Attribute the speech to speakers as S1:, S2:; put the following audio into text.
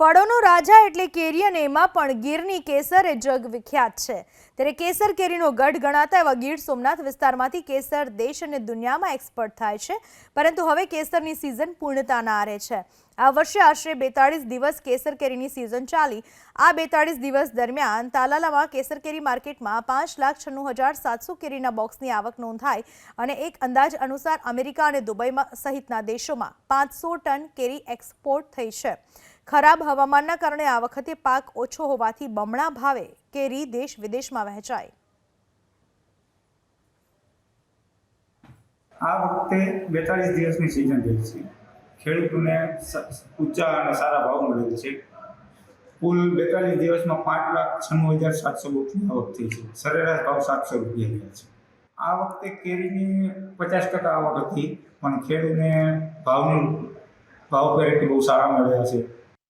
S1: ફળોનો રાજા એટલે કેરી અને એમાં પણ ગીરની કેસર એ જગ વિખ્યાત છે. ત્યારે કેસર કેરીનો ગઢ ગણાતા એવા ગીર સોમનાથ વિસ્તારમાંથી કેસર દેશ અને દુનિયામાં એક્સપર્ટ થાય છે. પરંતુ હવે કેસરની સિઝન પૂર્ણતાના આરે છે. આ વર્ષે આશરે બેતાળીસ દિવસ કેસર કેરીની સિઝન ચાલી. આ બેતાળીસ દિવસ દરમિયાન તાલાલામાં કેસર કેરી માર્કેટમાં પાંચ લાખ છન્નું હજાર સાતસો કેરીના બોક્સની આવક નોંધાઈ અને એક અંદાજ અનુસાર અમેરિકા અને દુબઈમાં સહિતના દેશોમાં પાંચસો ટન કેરી એક્સપોર્ટ થઈ છે. ખરાબ હવામાનના કારણે આ વખતે પાક ઓછો હોવાથી બમણા ભાવે કેરી દેશ વિદેશમાં વહેંચાય.
S2: આ વખતે બેતાલીસ દિવસની સિઝન રહી છે. ખેડૂતોને ઊંચા અને સારા ભાવ મળેલ છે. કુલ બેતાલીસ દિવસમાં પાંચ લાખ છન્નું હજાર સાતસો બોટની આવક થઈ છે. સરેરાશ ભાવ સાતસો રૂપિયા ગયા છે. આ વખતે કેરીની પચાસ ટકા આવક હતી, પણ ખેડૂતને ભાવની, ભાવ પેરેટી બહુ સારા મળ્યા છે.